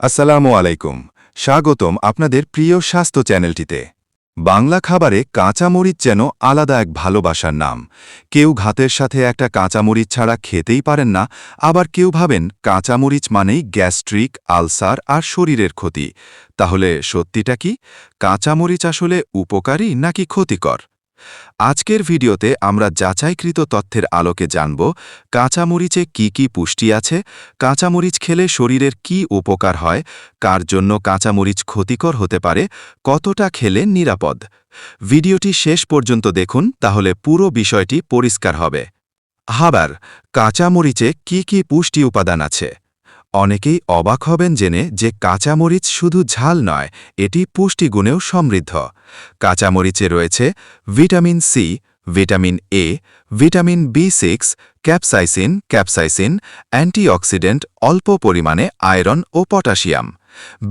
আসসালামু আলাইকুম। স্বাগতম আপনাদের প্রিয় স্বাস্থ্য চ্যানেলটিতে। বাংলা খাবারে কাঁচামরিচ যেন আলাদা এক ভালোবাসার নাম। কেউ ঘাতের সাথে একটা কাঁচামরিচ ছাড়া খেতেই পারেন না, আবার কেউ ভাবেন কাঁচামরিচ মানেই গ্যাস্ট্রিক, আলসার আর শরীরের ক্ষতি। তাহলে সত্যিটা কি? কাঁচামরিচ আসলে উপকারী নাকি ক্ষতিকর? আজকের ভিডিওতে আমরা যাচাইকৃত তথ্যের আলোকে জানব কাঁচামরিচে কি কি পুষ্টি আছে, কাঁচামরিচ খেলে শরীরের কি উপকার হয়, কার জন্য কাঁচামরিচ ক্ষতিকর হতে পারে, কতটা খেলে নিরাপদ। ভিডিওটি শেষ পর্যন্ত দেখুন, তাহলে পুরো বিষয়টি পরিষ্কার হবে। হাবার কাঁচামরিচে কি কি পুষ্টি উপাদান আছে? অনেকেই অবাক হবেন জেনে যে কাঁচামরিচ শুধু ঝাল নয়, এটি পুষ্টিগুণেও সমৃদ্ধ। কাঁচামরিচে রয়েছে vitamin C vitamin A vitamin B six capsaicin capsaicin, antioxidant, অল্প পরিমাণে আয়রন ও পটাশিয়াম।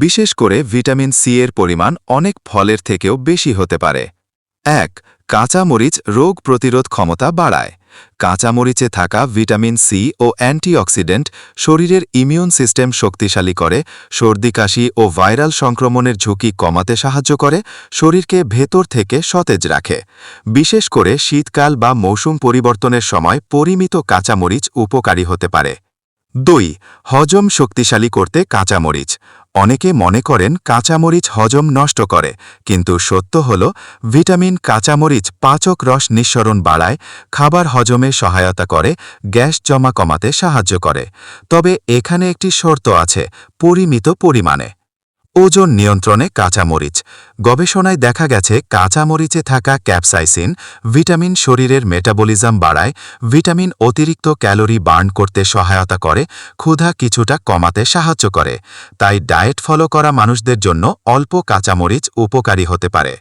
বিশেষ করে ভিটামিন সি এর পরিমাণ অনেক ফলের থেকেও বেশি হতে পারে। এক, কাঁচামরিচ রোগ প্রতিরোধ ক্ষমতা বাড়ায়। কাঁচামরিচে থাকা ভিটামিন সি ও অ্যান্টিঅক্সিডেন্ট শরীরের ইমিউন সিস্টেম শক্তিশালী করে, সর্দি কাশি ও ভাইরাল সংক্রমণের ঝুঁকি কমাতে সাহায্য করে, শরীরকে ভেতর থেকে সতেজ রাখে। বিশেষ করে শীতকাল বা মৌসুম পরিবর্তনের সময় পরিমিত কাঁচামরিচ উপকারী হতে পারে। দুই, হজম শক্তিশালী করতে কাঁচামরিচ। অনেকে মনে করেন কাঁচামরিচ হজম নষ্ট করে, কিন্তু সত্য হল ভিটামিন কাঁচামরিচ পাচক রস নিঃসরণ বাড়ায়, খাবার হজমে সহায়তা করে, গ্যাস জমা কমাতে সাহায্য করে। তবে এখানে একটি শর্ত আছে, পরিমিত পরিমাণে। ওজন নিয়ন্ত্রণে কাঁচামরিচ। গবেষণায় দেখা গেছে, কাঁচামরিচে থাকা ক্যাপসাইসিন ভিটামিন শরীরের মেটাবলিজম বাড়ায়, ভিটামিন অতিরিক্ত ক্যালোরি বার্ন করতে সহায়তা করে, ক্ষুধা কিছুটা কমাতে সাহায্য করে। তাই ডায়েট ফলো করা মানুষদের জন্য অল্প কাঁচামরিচ উপকারী হতে পারে।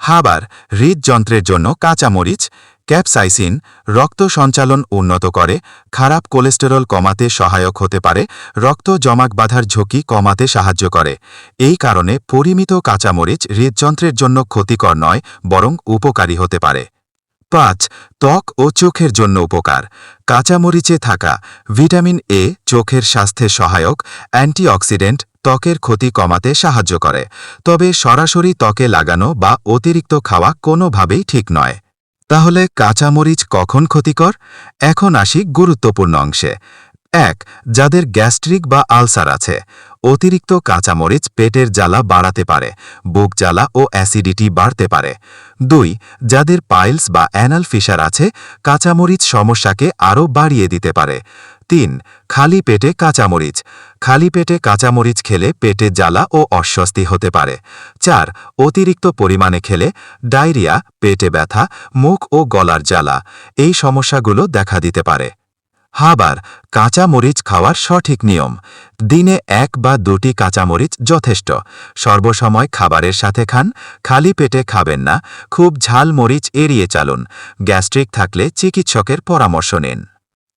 হাবার, হৃদযন্ত্রের জন্য কাঁচামরিচ ক্যাপসাইসিন রক্ত সঞ্চালন উন্নত করে, খারাপ কোলেস্টেরল কমাতে সহায়ক হতে পারে, রক্ত জমাক বাঁধার ঝুঁকি কমাতে সাহায্য করে। এই কারণে পরিমিত কাঁচামরিচ হৃদযন্ত্রের জন্য ক্ষতিকর নয়, বরং উপকারী হতে পারে। পাঁচ, ত্বক ও চোখের জন্য উপকার। কাঁচামরিচে থাকা ভিটামিন এ চোখের স্বাস্থ্যে সহায়ক, অ্যান্টিঅক্সিডেন্ট ত্বকের ক্ষতি কমাতে সাহায্য করে। তবে সরাসরি ত্বকে লাগানো বা অতিরিক্ত খাওয়া কোনোভাবেই ঠিক নয়। তাহলে কাঁচামরিচ কখন ক্ষতিকর? এখন আসি গুরুত্বপূর্ণ অংশে। এক যাদের গ্যাস্ট্রিক বা আলসার আছে। অতিরিক্ত কাঁচামরিচ পেটের জ্বালা বাড়াতে পারে, বুক জ্বালা ও অ্যাসিডিটি বাড়তে পারে। দুই, যাদের পাইলস বা অ্যানাল ফিশার আছে, কাঁচামরিচ সমস্যাকে আরও বাড়িয়ে দিতে পারে। তিন, খালি পেটে কাঁচামরিচ। খালি পেটে কাঁচামরিচ খেলে পেটে জ্বালা ও অস্বস্তি হতে পারে। চার, অতিরিক্ত পরিমাণে খেলে ডায়রিয়া, পেটে ব্যথা, মুখ ও গলার জ্বালা, এই সমস্যাগুলো দেখা দিতে পারে। হাবার কাঁচামরিচ খাওয়ার সঠিক নিয়ম। দিনে এক বা দুটি কাঁচামরিচ যথেষ্ট। সর্বসময় খাবারের সাথে খান, খালি পেটে খাবেন না, খুব ঝাল মরিচ এড়িয়ে চালুন, গ্যাস্ট্রিক থাকলে চিকিৎসকের পরামর্শ নিন।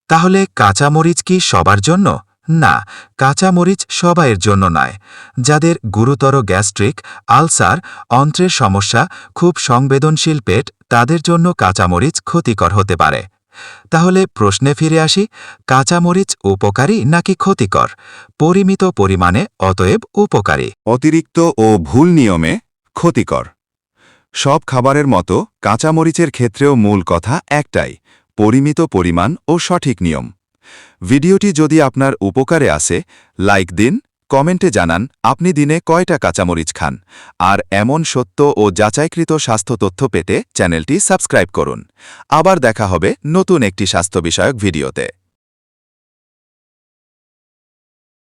তাহলে কাঁচামরিচ কি সবার জন্য? না, কাঁচামরিচ সবাইয়ের জন্য নয়। যাদের গুরুতর গ্যাস্ট্রিক, আলসার, অন্ত্রের সমস্যা, খুব সংবেদনশীল পেট, তাদের জন্য কাঁচামরিচ ক্ষতিকর হতে পারে। তাহলে প্রশ্নে ফিরে আসি, কাঁচামরিচ উপকারী নাকি ক্ষতিকর? পরিমিত পরিমাণে, অতএব উপকারী। অতিরিক্ত ও ভুল নিয়মে, ক্ষতিকর। সব খাবারের মতো কাঁচামরিচের ক্ষেত্রেও মূল কথা একটাই, পরিমিত পরিমাণ ও সঠিক নিয়ম। ভিডিওটি যদি আপনার উপকারে আসে, লাইক দিন কমেন্টে জানান, আপনি দিনে কয়টা কাঁচামরিচ খান? আর এমন সত্য ও যাচাইকৃত স্বাস্থ্য তথ্য পেতে চ্যানেলটি সাবস্ক্রাইব করুন। আবার দেখা হবে নতুন একটি স্বাস্থ্য বিষয়ক ভিডিওতে।